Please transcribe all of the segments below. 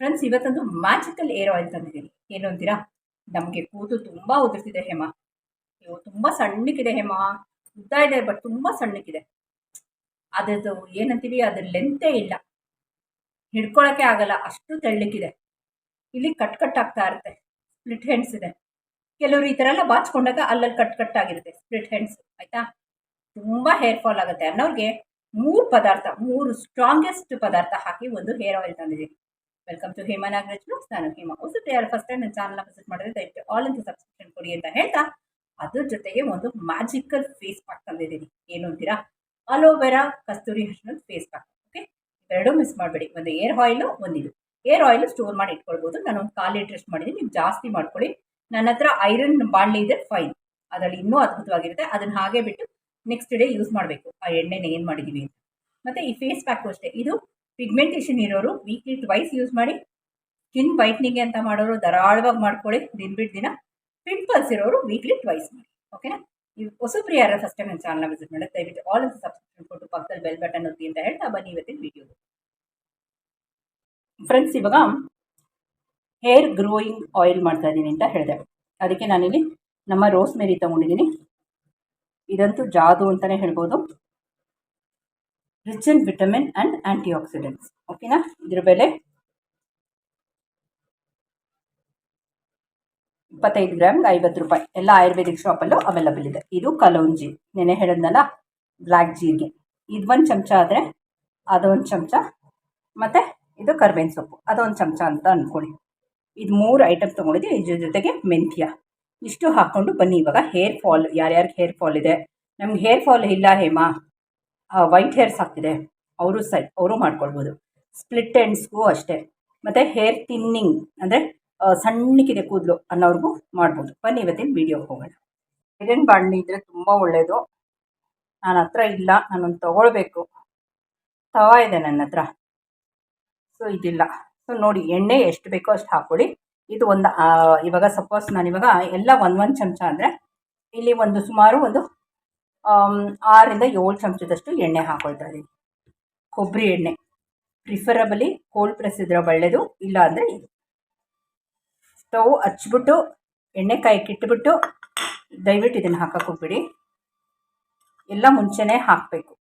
Friends ಇವತ್ತೊಂದು magical air oil ತಂದಿದ್ದೀನಿ. ಏನು ಅಂತೀರಾ? ನಮಗೆ ಕೂದಲು ತುಂಬ ಉದುರ್ತಿದೆ ಹೇಮ. ಇವು ತುಂಬ ಸಣ್ಣಕ್ಕಿದೆ ಹೇಮ. ಉದ್ದ ಇದೆ ಬಟ್ ತುಂಬ ಸಣ್ಣಕ್ಕಿದೆ. ಅದರದ್ದು ಏನಂತೀವಿ? ಅದ್ರ ಲೆಂತೇ ಇಲ್ಲ. ಹಿಡ್ಕೊಳಕ್ಕೆ ಆಗಲ್ಲ. ಅಷ್ಟು ತೆಳ್ಳಕ್ಕಿದೆ. ಇಲ್ಲಿ ಕಟ್ ಕಟ್ ಆಗ್ತಾ ಇರುತ್ತೆ. ಸ್ಪ್ಲಿಟ್ ಹೆಂಡ್ಸ್ ಇದೆ. ಕೆಲವರು ಈ ಥರ ಎಲ್ಲ ಬಾಚ್ಕೊಂಡಾಗ ಅಲ್ಲಲ್ಲಿ ಕಟ್ ಕಟ್ ಆಗಿರುತ್ತೆ. ಸ್ಪ್ಲಿಟ್ ಹೆಂಡ್ಸ್ ಆಯಿತಾ? ತುಂಬ ಹೇರ್ ಫಾಲ್ ಆಗುತ್ತೆ. ಅನ್ನೋರಿಗೆ ಮೂರು ಪದಾರ್ಥ, ಮೂರು ಸ್ಟ್ರಾಂಗೆಸ್ಟ್ ಪದಾರ್ಥ ಹಾಕಿ ಒಂದು ಹೇರ್ ಆಯಿಲ್ ತಂದಿದ್ದೀನಿ. Welcome to Hema Nagaraj blogs ನಾನು ಹೇಮಾ ಹೊಸತು ಯಾರು ಫಸ್ಟ್ ಟೈಮ್ ನನ್ನ ಚಾನಲ್ನ ವಿಸಿಟ್ ಮಾಡಿದ್ರೆ ದಯವಿಟ್ಟು ಆಲ್ ಅಂತ ಸಬ್ಸ್ಕ್ರಿಪ್ಷನ್ ಕೊಡಿ ಅಂತ ಹೇಳ್ತಾ, ಅದ್ರ ಜೊತೆಗೆ ಒಂದು ಮ್ಯಾಜಿಕಲ್ ಫೇಸ್ ಪ್ಯಾಕ್ ತಂದಿದ್ದೀನಿ. ಏನು ಅಂತೀರಾ? ಅಲೋವೆರಾ ಕಸ್ತೂರಿ ಹರ್ಷನ ಫೇಸ್ ಪ್ಯಾಕ್ ಓಕೆ ಎರಡೂ ಮಿಸ್ ಮಾಡಬೇಡಿ. ಒಂದು ಏರ್ ಆಯಿಲು ಒಂದಿದು ಏರ್ ಆಯಿಲ್ ಸ್ಟೋರ್ ಮಾಡಿ ಇಟ್ಕೊಳ್ಬೋದು. ನಾನು ಒಂದು ಕಾಲು ಲೀಟ್ರಷ್ಟು ಮಾಡಿದ್ದೀನಿ. ನೀವು ಜಾಸ್ತಿ ಮಾಡ್ಕೊಳ್ಳಿ. ನನ್ನ ಹತ್ರ ಐರನ್ ಬಾಣಲಿ ಇದೆ ಫೈನ್ ಅದರಲ್ಲಿ ಇನ್ನೂ ಅದ್ಭುತವಾಗಿರುತ್ತೆ. ಅದನ್ನು ಹಾಗೆ ಬಿಟ್ಟು ನೆಕ್ಸ್ಟ್ ಡೇ ಯೂಸ್ ಮಾಡಬೇಕು. ಆ ಎಣ್ಣೆನ ಏನು ಮಾಡಿದ್ದೀವಿ ಅಂತ. ಮತ್ತು ಈ ಫೇಸ್ ಪ್ಯಾಕು ಅಷ್ಟೇ. ಇದು ಪಿಗ್ಮೆಂಟೇಷನ್ ಇರೋರು ವೀಕ್ಲಿ ಟ್ವೈಸ್ ಯೂಸ್ ಮಾಡಿ ಸ್ಕಿನ್ ವೈಟ್ನಿಂಗ್ ಅಂತ ಮಾಡೋರು ಧಾರಾಳವಾಗಿ ಮಾಡ್ಕೊಳ್ಳಿ ದಿನ ಬಿಟ್ಟು ದಿನ. ಪಿಂಪಲ್ಸ್ ಇರೋರು ವೀಕ್ಲಿ ಟ್ವೈಸ್ ಮಾಡಿ ಓಕೆನಾ ನೀವು ಹೊಸಬ್ರು ಯಾರು ಫಸ್ಟ್ ಟೈಮ್ ನನ್ನ ಚಾನಲ್ನ ವಿಸಿಟ್ ಮಾಡಿ. ದಯವಿಟ್ಟು ಆಲ್ ಅಂತ ಸಬ್ಸ್ಕ್ರೈಬ್ ಕೊಟ್ಟು ಪಕ್ಕದಲ್ಲಿ ಬೆಲ್ ಬಟನ್ ಒತ್ತಿ ಅಂತ ಹೇಳ್ತಾ ಬನ್ನಿ ಇವತ್ತಿನ ವಿಡಿಯೋ ಫ್ರೆಂಡ್ಸ್ ಇವಾಗ ಹೇರ್ ಗ್ರೋಯಿಂಗ್ ಆಯಿಲ್ ಮಾಡ್ತಾ ಇದ್ದೀನಿ ಅಂತ ಹೇಳಿದೆ. ಅದಕ್ಕೆ ನಾನಿಲ್ಲಿ ನಮ್ಮ ರೋಸ್ ಮೇರಿ ತಗೊಂಡಿದ್ದೀನಿ. ಇದಂತೂ ಜಾದು ಅಂತಲೇ ಹೇಳ್ಬೋದು. Rich in vitamin and antioxidants ಓಕೆನಾ? ಇದ್ರ ಬೆಲೆ? ಇಪ್ಪತ್ತೈದು ಗ್ರಾಮ್ಗೆ ಐವತ್ತು ರೂಪಾಯಿ. ಎಲ್ಲ ಆಯುರ್ವೇದಿಕ್ ಶಾಪಲ್ಲೂ ಅವೈಲಬಲ್ ಇದೆ. ಇದು ಕಲೌಂಜಿ ನೆನೆ ಹೇಳಿದ್ನಲ್ಲ ಬ್ಲ್ಯಾಕ್ ಜೀರಿಗೆ ಇದು ಒಂದು ಚಮಚ ಆದರೆ ಅದೊಂದು ಚಮಚ. ಮತ್ತು ಇದು ಕರ್ಬೇವಿನ ಸೊಪ್ಪು. ಅದೊಂದು ಚಮಚ ಅಂತ ಅಂದ್ಕೊಳ್ಳಿ ಇದು ಮೂರು ಐಟಮ್ ತೊಗೊಂಡಿದ್ದೆ ಇದ್ರ ಜೊತೆಗೆ ಮೆಂತ್ಯ. ಇಷ್ಟು ಹಾಕ್ಕೊಂಡು ಬನ್ನಿ. ಇವಾಗ ಹೇರ್ ಫಾಲ್, ಯಾರ್ಯಾರಿಗೆ ಹೇರ್ ಫಾಲ್ ಇದೆ? ನಮ್ಗೆ ಹೇರ್ ಫಾಲ್ ಇಲ್ಲ ಹೇಮಾ? ವೈಟ್ ಹೇರ್ಸ್ ಆಗ್ತಿದೆ. ಅವರು ಸೈ, ಅವರು ಮಾಡ್ಕೊಳ್ಬೋದು. ಸ್ಪ್ಲಿಟ್ ಎಂಡ್ಸ್ಗೂ ಅಷ್ಟೇ. ಮತ್ತು ಹೇರ್ ತಿನ್ನಿಂಗ್ ಅಂದರೆ ಸಣ್ಣಕ್ಕಿದೆ ಕೂದಲು ಅನ್ನೋರಿಗೂ ಮಾಡ್ಬೋದು. ಬನ್ನಿ ಇವತ್ತಿನ ವೀಡಿಯೋಗೆ ಹೋಗೋಣ. ಐರನ್ ಬಾಣಲಿ ಇದ್ದರೆ ತುಂಬ ಒಳ್ಳೆಯದು ನನ್ನ ಹತ್ರ ಇಲ್ಲ, ನಾನೊಂದು ತೊಗೊಳ್ಬೇಕು. ತವ ಇದೆ ನನ್ನ ಹತ್ರ. ಸೊ ಇದಿಲ್ಲ. ಸೊ ನೋಡಿ, ಎಣ್ಣೆ ಎಷ್ಟು ಬೇಕೋ ಅಷ್ಟು ಹಾಕ್ಕೊಳ್ಳಿ ಇದು ಒಂದು ಇವಾಗ ಸಪೋಸ್ ನಾನಿವಾಗ ಎಲ್ಲ ಒಂದು ಒಂದು ಚಮಚ ಅಂದರೆ, ಇಲ್ಲಿ ಒಂದು ಸುಮಾರು ಒಂದು ಆರರಿಂದ ಏಳು ಚಮಚದಷ್ಟು ಎಣ್ಣೆ ಹಾಕೊಳ್ತಾ ಇದ್ದೀನಿ ಕೊಬ್ಬರಿ ಎಣ್ಣೆ ಪ್ರಿಫರಬಲಿ ಕೋಲ್ಡ್ ಪ್ರೆಸ್ ಇದ್ರೆ ಒಳ್ಳೆಯದು ಇಲ್ಲ ಅಂದರೆ ಇದು. ಸ್ಟವ್ ಹಚ್ಬಿಟ್ಟು, ಎಣ್ಣೆ ಇಟ್ಬಿಟ್ಟು, ದಯವಿಟ್ಟು ಇದನ್ನು ಹಾಕಕ್ಕೆ ಹೋಗ್ಬಿಡಿ. ಎಲ್ಲ ಮುಂಚೆನೇ ಹಾಕಬೇಕು.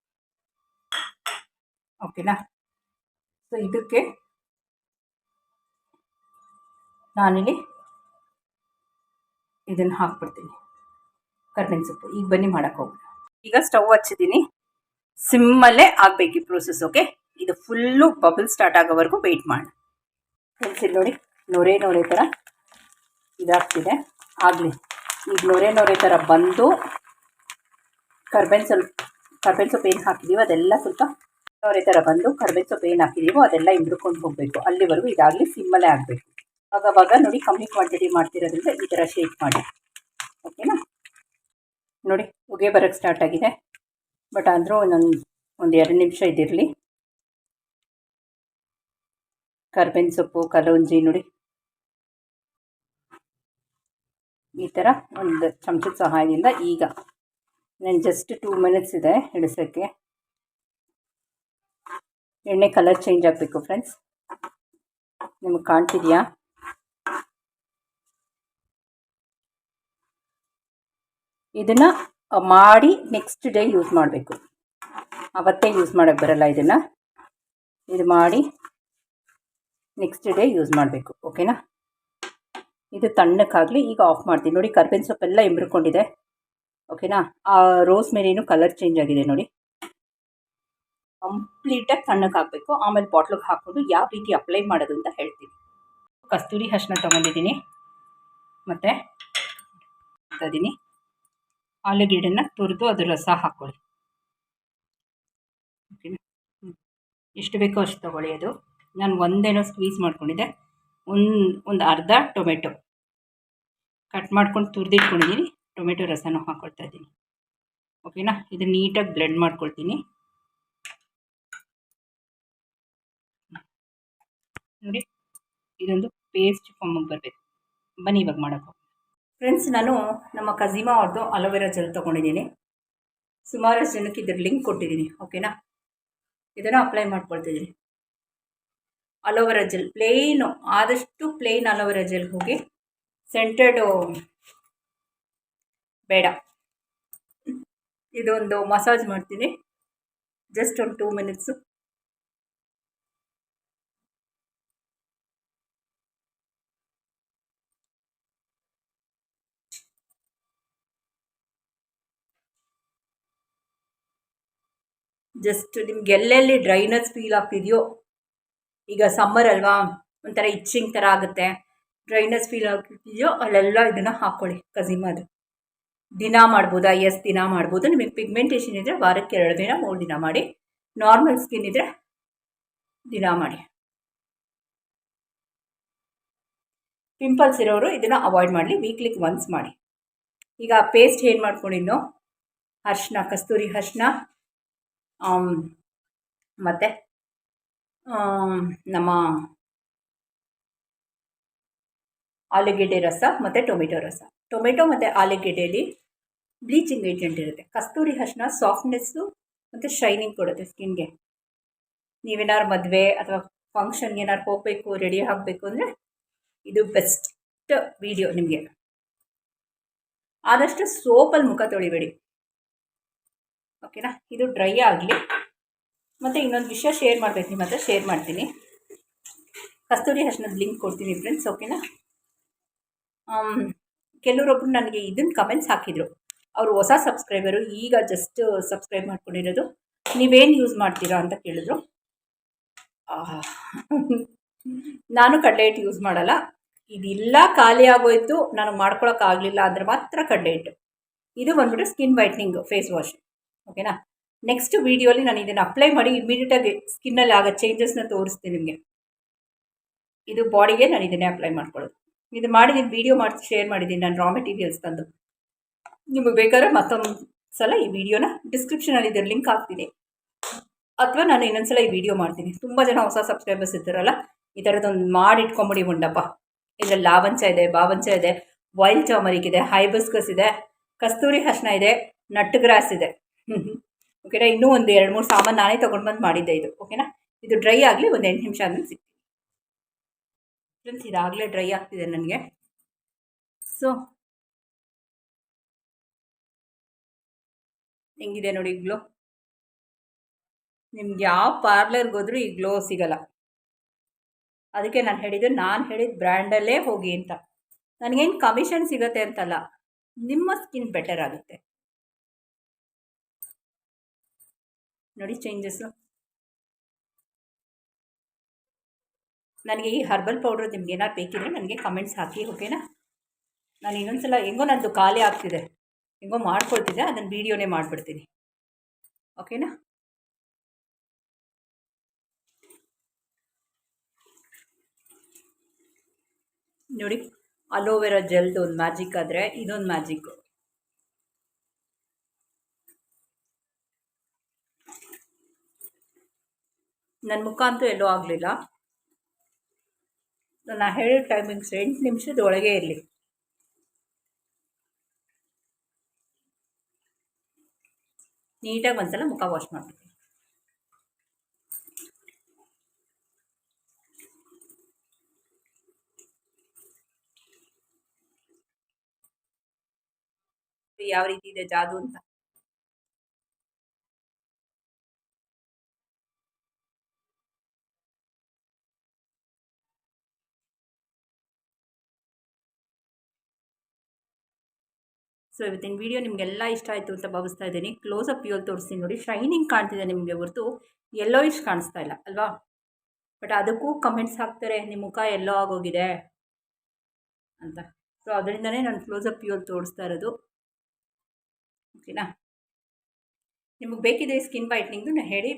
ಓಕೆನಾ? ಸೊ ಇದಕ್ಕೆ ನಾನಿಲ್ಲಿ ಇದನ್ನು ಹಾಕ್ಬಿಡ್ತೀನಿ. ಕರ್ಬೇವಿನ ಸೊಪ್ಪು. ಈಗ ಬನ್ನಿ ಮಾಡೋಕ್ಕೆ ಈಗ ಸ್ಟವ್ ಹಚ್ಚಿದ್ದೀನಿ. ಸಿಮ್ಮಲ್ಲೇ ಆಗಬೇಕು ಈ ಪ್ರೋಸೆಸ್ ಓಕೆ ಇದು ಫುಲ್ಲು ಬಬಲ್ ಸ್ಟಾರ್ಟ್ ಆಗೋವರೆಗೂ ವೆಯ್ಟ್ ಮಾಡಿ. ಫ್ರೆಂಡ್ಸ್ ನೋಡಿ, ನೊರೆ ನೊರೆ ಥರ ಇದಾಗ್ತಿದೆ. ಆಗಲಿ, ಈಗ ನೊರೆ ನೊರೆ ಥರ ಬಂದು ಕರ್ಬೇವಿನ ಸ್ವಲ್ಪ ಕರ್ಬೇವಿನ ಸೊಪ್ಪು ಏನು ಹಾಕಿದ್ದೀವೋ ಅದೆಲ್ಲ ಸ್ವಲ್ಪ ನೊರೆ ಥರ ಬಂದು ಕರ್ಬೇವಿನ ಸೊಪ್ಪು ಏನು ಹಾಕಿದ್ದೀವೋ ಅದೆಲ್ಲ ಹಿಂಡ್ಕೊಂಡು ಹೋಗಬೇಕು. ಅಲ್ಲಿವರೆಗೂ ಇದಾಗಲಿ ಸಿಮ್ಮಲ್ಲೇ ಆಗಬೇಕು. ಆವಾಗವಾಗ ನೋಡಿ ಕಮ್ಮಿ ಕ್ವಾಂಟಿಟಿ ಮಾಡ್ತಿರೋದ್ರಿಂದ ಈ ಥರ ಶೇಕ್ ಮಾಡಿ. ಓಕೆನಾ ನೋಡಿ ಹೊಗೆ ಬರೋಕ್ಕೆ ಸ್ಟಾರ್ಟ್ ಆಗಿದೆ. ಬಟ್ ಆದರೂ ಒಂದೊಂದು ಒಂದು ಎರಡು ನಿಮಿಷ ಇದಿರಲಿ. ಕರ್ಬೇವಿನ ಸೊಪ್ಪು ಕಲೌಂಜಿ ನೋಡಿ. ಈ ಥರ ಒಂದು ಚಮಚದ ಸಹಾಯದಿಂದ ಈಗ ನಾನು ಜಸ್ಟ್ ಟೂ ಮಿನಿಟ್ಸ್ ಇದೆ ಹಿಡಿಸೋಕ್ಕೆ ಎಣ್ಣೆ ಕಲರ್ ಚೇಂಜ್ ಆಗಬೇಕು ಫ್ರೆಂಡ್ಸ್ ನಿಮಗೆ ಕಾಣ್ತಿದೆಯಾ? ಇದನ್ನು ಮಾಡಿ ನೆಕ್ಸ್ಟ್ ಡೇ ಯೂಸ್ ಮಾಡಬೇಕು. ಅವತ್ತೇ ಯೂಸ್ ಮಾಡೋಕ್ಕೆ ಬರಲ್ಲ ಇದನ್ನು. ಇದು ಮಾಡಿ ನೆಕ್ಸ್ಟ್ ಡೇ ಯೂಸ್ ಮಾಡಬೇಕು ಓಕೆನಾ ಇದು ತಣ್ಣಕ್ಕಾಗಲಿ ಈಗ ಆಫ್ ಮಾಡ್ತೀನಿ. ನೋಡಿ ಕರ್ಬೇವಿನ ಸೊಪ್ಪೆಲ್ಲ ಎಂಬ್ರಿಕೊಂಡಿದೆ ಓಕೆನಾ ಆ ರೋಸ್ ಮೇರಿನೂ ಕಲರ್ ಚೇಂಜ್ ಆಗಿದೆ ನೋಡಿ. ಕಂಪ್ಲೀಟಾಗಿ ತಣ್ಣಕ್ಕೆ ಹಾಕಬೇಕು ಆಮೇಲೆ ಬಾಟ್ಲಿಗೆ ಹಾಕ್ಕೊಂಡು ಯಾವ ರೀತಿ ಅಪ್ಲೈ ಮಾಡೋದು ಅಂತ ಹೇಳ್ತೀನಿ. ಕಸ್ತೂರಿ ಹಸನ ತೊಗೊಂಡಿದ್ದೀನಿ. ಮತ್ತು ಆಲೂಗೆಡ್ಡೆನ ತುರಿದು ಅದು ರಸ ಹಾಕ್ಕೊಳ್ಳಿ ಎಷ್ಟು ಬೇಕೋ ಅಷ್ಟು ತೊಗೊಳ್ಳಿ ಅದು. ನಾನು ಒಂದೇನೋ ಸ್ಕ್ವೀಸ್ ಮಾಡ್ಕೊಂಡಿದ್ದೆ. ಒಂದು ಒಂದು ಅರ್ಧ ಟೊಮೆಟೊ. ಕಟ್ ಮಾಡ್ಕೊಂಡು ತುರಿದಿಟ್ಕೊಂಡಿದ್ದೀನಿ ಟೊಮೆಟೊ ರಸನೂ ಹಾಕ್ಕೊಳ್ತಾ ಇದ್ದೀನಿ. ಓಕೆನಾ ಇದು ನೀಟಾಗಿ ಬ್ಲೆಂಡ್ ಮಾಡ್ಕೊಳ್ತೀನಿ. ನೋಡಿ, ಇದೊಂದು ಪೇಸ್ಟ್ ಫಾರ್ಮಿಗೆ ಬರಬೇಕು. ಬನ್ನಿ ಇವಾಗ ಮಾಡೋಕ್ಕೆ ಫ್ರೆಂಡ್ಸ್ ನಾನು ನಮ್ಮ ಕಝಿಮಾ ಅವ್ರದ್ದು ಅಲೋವೆರಾ ಜೆಲ್ ತೊಗೊಂಡಿದ್ದೀನಿ. ಸುಮಾರಷ್ಟು ಜನಕ್ಕೆ ಇದ್ರ ಲಿಂಕ್ ಕೊಟ್ಟಿದ್ದೀನಿ ಓಕೆನಾ ಇದನ್ನು ಅಪ್ಲೈ ಮಾಡ್ಕೊಳ್ತಿದ್ದೀನಿ ಅಲೋವೆರಾ ಜೆಲ್ ಪ್ಲೇನು ಆದಷ್ಟು ಪ್ಲೇನ್ ಅಲೋವೆರಾ ಜೆಲ್ ಹೋಗಿ ಸೆಂಟೆಡು ಬೇಡ. ಇದೊಂದು ಮಸಾಜ್ ಮಾಡ್ತೀನಿ. ಜಸ್ಟ್ ಒಂದು ಟೂ ಮಿನಿಟ್ಸು ಜಸ್ಟ್ ನಿಮ್ಗೆ ಎಲ್ಲೆಲ್ಲಿ ಡ್ರೈನೆಸ್ ಫೀಲ್ ಆಗ್ತಿದೆಯೋ, ಈಗ ಸಮ್ಮರ್ ಅಲ್ವಾ, ಒಂಥರ ಇಚ್ಚಿಂಗ್ ಥರ ಆಗುತ್ತೆ ಡ್ರೈನೆಸ್ ಫೀಲ್ ಆಗ್ತಿದೆಯೋ, ಅಲ್ಲೆಲ್ಲ ಇದನ್ನು ಹಾಕ್ಕೊಳ್ಳಿ ಕಝಿಮದು ದಿನ ಮಾಡ್ಬೋದಾ? ಎಸ್ ದಿನ ಮಾಡ್ಬೋದು. ನಿಮಗೆ ಪಿಗ್ಮೆಂಟೇಷನ್ ಇದ್ದರೆ ವಾರಕ್ಕೆ ಎರಡು ದಿನ, ಮೂರು ದಿನ ಮಾಡಿ. ನಾರ್ಮಲ್ ಸ್ಕಿನ್ ಇದ್ದರೆ ದಿನ ಮಾಡಿ. ಪಿಂಪಲ್ಸ್ ಇರೋರು ಇದನ್ನು ಅವಾಯ್ಡ್ ಮಾಡಲಿ ವೀಕ್ಲಿಕ್ ಒನ್ಸ್ ಮಾಡಿ. ಈಗ ಪೇಸ್ಟ್ ಏನು ಮಾಡ್ಕೊಂಡಿದ್ನೋ ಅರ್ಶಿನ ಕಸ್ತೂರಿ ಅರ್ಶಿನ ಮತ್ತು? ನಮ್ಮ ಆಲೂಗೆಡ್ಡೆ ರಸ ಮತ್ತು ಟೊಮೆಟೊ ರಸ. ಟೊಮೆಟೊ ಮತ್ತು ಆಲೂಗೆಡ್ಡೆಯಲ್ಲಿ ಬ್ಲೀಚಿಂಗ್ ಏಜೆಂಟ್ ಇರುತ್ತೆ. ಕಸ್ತೂರಿ ಅರ್ಶಿನ ಸಾಫ್ಟ್ನೆಸ್ಸು ಮತ್ತು ಶೈನಿಂಗ್ ಕೊಡುತ್ತೆ ಸ್ಕಿನ್ಗೆ. ನೀವೇನಾದ್ರು ಮದುವೆ ಅಥವಾ ಫಂಕ್ಷನ್ಗೆ ಏನಾದ್ರು ಹೋಗಬೇಕು ರೆಡಿ ಆಗಬೇಕು ಅಂದರೆ ಇದು ಬೆಸ್ಟ್ ವಿಡಿಯೋ ನಿಮಗೆ. ಆದಷ್ಟು ಸೋಪಲ್ಲಿ ಮುಖ ತೊಳಿಬೇಡಿ. ಓಕೆನಾ? ಇದು ಡ್ರೈ ಆಗಲಿ. ಮತ್ತು ಇನ್ನೊಂದು ವಿಷಯ ಶೇರ್ ಮಾಡಬೇಕು ನಿಮ್ಮ ಹತ್ರ ಶೇರ್ ಮಾಡ್ತೀನಿ. ಕಸ್ತೂರಿ ಹರ್ಷನದ ಲಿಂಕ್ ಕೊಡ್ತೀನಿ ಫ್ರೆಂಡ್ಸ್ ಓಕೆನಾ? ಕೆಲವರೊಬ್ರು ನನಗೆ ಇದನ್ನು ಕಮೆಂಟ್ಸ್ ಹಾಕಿದರು. ಅವರು ಹೊಸ ಸಬ್ಸ್ಕ್ರೈಬರು ಈಗ ಜಸ್ಟ್ ಸಬ್ಸ್ಕ್ರೈಬ್ ಮಾಡ್ಕೊಂಡಿರೋದು. ನೀವೇನು ಯೂಸ್ ಮಾಡ್ತೀರಾ ಅಂತ ಕೇಳಿದ್ರು. ನಾನು ಕಡಲೆ ಹಿಟ್ಟು ಯೂಸ್ ಮಾಡಲ್ಲ. ಇದಿಲ್ಲ, ಖಾಲಿ ಆಗೋಯ್ತು. ನಾನು ಮಾಡ್ಕೊಳಕ್ಕಾಗಲಿಲ್ಲ ಅಂದರೆ ಮಾತ್ರ ಕಡಲೆ ಇದು ಬಂದ್ಬಿಟ್ಟು ಸ್ಕಿನ್ ವೈಟ್ನಿಂಗ್ ಫೇಸ್ ವಾಶ್ ಓಕೆನಾ? ನೆಕ್ಸ್ಟ್ ವಿಡಿಯೋಲಿ ನಾನು ಇದನ್ನು ಅಪ್ಲೈ ಮಾಡಿ ಇಮಿಡಿಯೇಟಾಗಿ ಸ್ಕಿನ್ನಲ್ಲಿ ಆಗೋ ಚೇಂಜಸ್ನ ತೋರಿಸ್ತೀನಿ ನಿಮಗೆ. ಇದು ಬಾಡಿಗೆ ನಾನು ಇದನ್ನೇ ಅಪ್ಲೈ ಮಾಡ್ಕೊಳ್ಳೋದು. ಇದು ಮಾಡಿದ್ದೀನಿ ವೀಡಿಯೋ ಮಾಡಿ ಶೇರ್ ಮಾಡಿದ್ದೀನಿ ನಾನು ರಾ ಮೆಟೀರಿಯಲ್ಸ್ ತಂದು. ನಿಮಗೆ ಬೇಕಾದ್ರೆ ಮತ್ತೊಂದು ಸಲ ಈ ವಿಡಿಯೋನ ಡಿಸ್ಕ್ರಿಪ್ಷನಲ್ಲಿ ಇದರ ಲಿಂಕ್ ಹಾಕ್ತೀನಿ. ಅಥವಾ ನಾನು ಇನ್ನೊಂದು ಈ ವಿಡಿಯೋ ಮಾಡ್ತೀನಿ. ತುಂಬ ಜನ ಹೊಸ ಸಬ್ಸ್ಕ್ರೈಬರ್ಸ್ ಇದ್ದಾರಲ್ಲ, ಈ ಥರದ್ದೊಂದು ಮಾಡಿ ಇಟ್ಕೊಂಬಿಡಿ ಮುಂಡಪ್ಪ ಇದರಲ್ಲಿ ಲಾವಂಚ ಇದೆ, ಬಾವಂಚ ಇದೆ ವೈಲ್ಡ್ ಚಾಮರಿಕ್ ಇದೆ ಹೈಬಸ್ಕಸ್ ಇದೆ, ಕಸ್ತೂರಿ ಹಸ್ನ ಇದೆ ನಟ್ ಗ್ರಾಸ್ ಇದೆ. ಓಕೆನಾ ಇನ್ನೂ ಒಂದು ಎರಡು ಮೂರು ಸಾಮಾನು ನಾನೇ ತೊಗೊಂಡು ಬಂದು ಮಾಡಿದ್ದೆ ಇದು. ಓಕೆನಾ ಇದು ಡ್ರೈ ಆಗಲಿ ಒಂದು ಎಂಟು ನಿಮಿಷ ಆದಮೇಲೆ ಸಿಗ್ತೀನಿ. ಫ್ರೆಂಡ್ಸ್ ಇದಾಗಲೇ ಡ್ರೈ ಆಗ್ತಿದೆ ನನಗೆ. ಸೊ ಹೆಂಗಿದೆ ನೋಡಿ ಗ್ಲೋ ನಿಮ್ಗೆ ಯಾವ ಪಾರ್ಲರ್ಗೆ ಹೋದ್ರೂ ಈ ಗ್ಲೋ ಸಿಗಲ್ಲ. ಅದಕ್ಕೆ ನಾನು ಹೇಳಿದ್ದು, ನಾನು ಹೇಳಿದ ಬ್ರ್ಯಾಂಡಲ್ಲೇ ಹೋಗಿ ಅಂತ. ನನಗೇನು ಕಮಿಷನ್ ಸಿಗುತ್ತೆ ಅಂತಲ್ಲ, ನಿಮ್ಮ ಸ್ಕಿನ್ ಬೆಟರ್ ಆಗುತ್ತೆ. ನೋಡಿ ಚೇಂಜಸ್ಸು ನನಗೆ ಈ ಹರ್ಬಲ್ ಪೌಡ್ರ್ ನಿಮ್ಗೆ ಏನಾರು ಬೇಕಿದ್ರೆ ನನಗೆ ಕಮೆಂಟ್ಸ್ ಹಾಕಿ ಓಕೆನಾ ನಾನು ಇನ್ನೊಂದ್ಸಲ ಹೆಂಗೋ ನನ್ನದು ಖಾಲಿ ಆಗ್ತಿದೆ. ಹೆಂಗೋ ಮಾಡ್ಕೊಳ್ತಿದ್ದೆ ಅದನ್ನು ವೀಡಿಯೋನೇ ಮಾಡಿಬಿಡ್ತೀನಿ. ಓಕೆನಾ ನೋಡಿ ಅಲೋವೆರಾ ಜೆಲ್ದು ಒಂದು ಮ್ಯಾಜಿಕ್ ಆದರೆ ಇದೊಂದು ಮ್ಯಾಜಿಕ್ಕು ನನ್ನ ಮುಖ ಅಂತೂ ಎಲ್ಲೂ ಆಗಲಿಲ್ಲ. ನಾನು ಹೇಳಿದ ಟೈಮಿಂಗ್ಸ್ ಎಂಟು ನಿಮಿಷದ ಒಳಗೆ ಇರಲಿ. ನೀಟಾಗಿ ಒಂದ್ಸಲ ಮುಖ ವಾಶ್ ಮಾಡ್ತೀನಿ ಯಾವ ರೀತಿ ಇದೆ ಜಾದು ಅಂತ. ಸೊ ಇವತ್ತಿನ ವೀಡಿಯೋ ನಿಮಗೆಲ್ಲ ಇಷ್ಟ ಆಯಿತು ಅಂತ ಭಾವಿಸ್ತಾ ಇದ್ದೀನಿ. ಕ್ಲೋಸ್ ಅಪ್ ತೋರಿಸ್ತೀನಿ ನೋಡಿ. ಶೈನಿಂಗ್ ಕಾಣ್ತಿದೆ ನಿಮಗೆ ಹೊರತು. ಎಲ್ಲೋ ಇಷ್ಟು ಕಾಣಿಸ್ತಾ ಇಲ್ಲ, ಅಲ್ವಾ? ಬಟ್ ಅದಕ್ಕೂ ಕಮೆಂಟ್ಸ್ ಹಾಕ್ತಾರೆ. ನಿಮ್ಮ ಮುಖ ಎಲ್ಲೋ ಆಗೋಗಿದೆ ಅಂತ. ಸೊ ಅದರಿಂದನೇ ನಾನು ಕ್ಲೋಸ್ ಅಪ್ ತೋರಿಸ್ತಾ ಇರೋದು. ಓಕೆನಾ ನಿಮಗೆ ಬೇಕಿದೆ ಸ್ಕಿನ್ ವೈಟ್ನಿಂಗು ನಾನು ಹೇಳಿ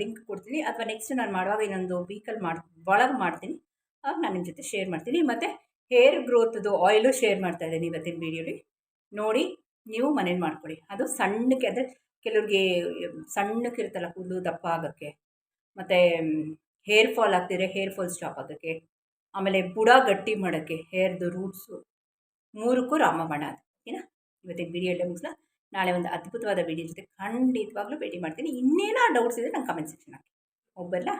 ಲಿಂಕ್ ಕೊಡ್ತೀನಿ. ಅಥವಾ ನೆಕ್ಸ್ಟ್ ನಾನು ಮಾಡುವಾಗ ಇನ್ನೊಂದು ವೀಕಲ್ಲಿ ಮಾಡಿ, ಒಳಗೆ ಮಾಡ್ತೀನಿ. ಆಗ ನಾನು ನಿಮ್ಮ ಜೊತೆ ಶೇರ್ ಮಾಡ್ತೀನಿ. ಮತ್ತು ಹೇರ್ ಗ್ರೋತ್ದು ಆಯಿಲು ಶೇರ್ ಮಾಡ್ತಾ ಇದ್ದೀನಿ ಇವತ್ತಿನ ವೀಡಿಯೋಲಿ ನೋಡಿ ನೀವು ಮನೇಲಿ ಮಾಡ್ಕೊಳ್ಳಿ. ಅದು ಸಣ್ಣಕ್ಕೆ ಅಂದರೆ ಕೆಲವ್ರಿಗೆ ಸಣ್ಣಕ್ಕಿರುತ್ತಲ್ಲ ಕೂದಲು ದಪ್ಪ ಆಗೋಕ್ಕೆ, ಮತ್ತು ಹೇರ್ ಫಾಲ್ ಆಗ್ತಿದ್ರೆ ಹೇರ್ ಫಾಲ್ ಸ್ಟಾಪ್ ಆಗೋಕ್ಕೆ, ಆಮೇಲೆ ಬುಡ ಗಟ್ಟಿ ಮಾಡೋಕ್ಕೆ, ಹೇರ್ದು ರೂಟ್ಸು ಮೂರಕ್ಕೂ ರಾಮಬಾಣ ಅದು. ಓಕೆನಾ ಇವತ್ತಿನ ವಿಡಿಯೋ ಎಲ್ಲ ಮುಗಿಸ್ಲಾ? ನಾಳೆ ಒಂದು ಅದ್ಭುತವಾದ ವಿಡಿಯೋ ಜೊತೆ ಖಂಡಿತವಾಗ್ಲೂ ಭೇಟಿ ಮಾಡ್ತೀನಿ. ಇನ್ನೇನೋ ಡೌಟ್ಸ್ ಇದ್ದರೆ ನಂಗೆ ಕಮೆಂಟ್ ಸೆಕ್ಷನ್ ಹಾಕಿ. ಹೋಗ್ಬರಲ್ಲ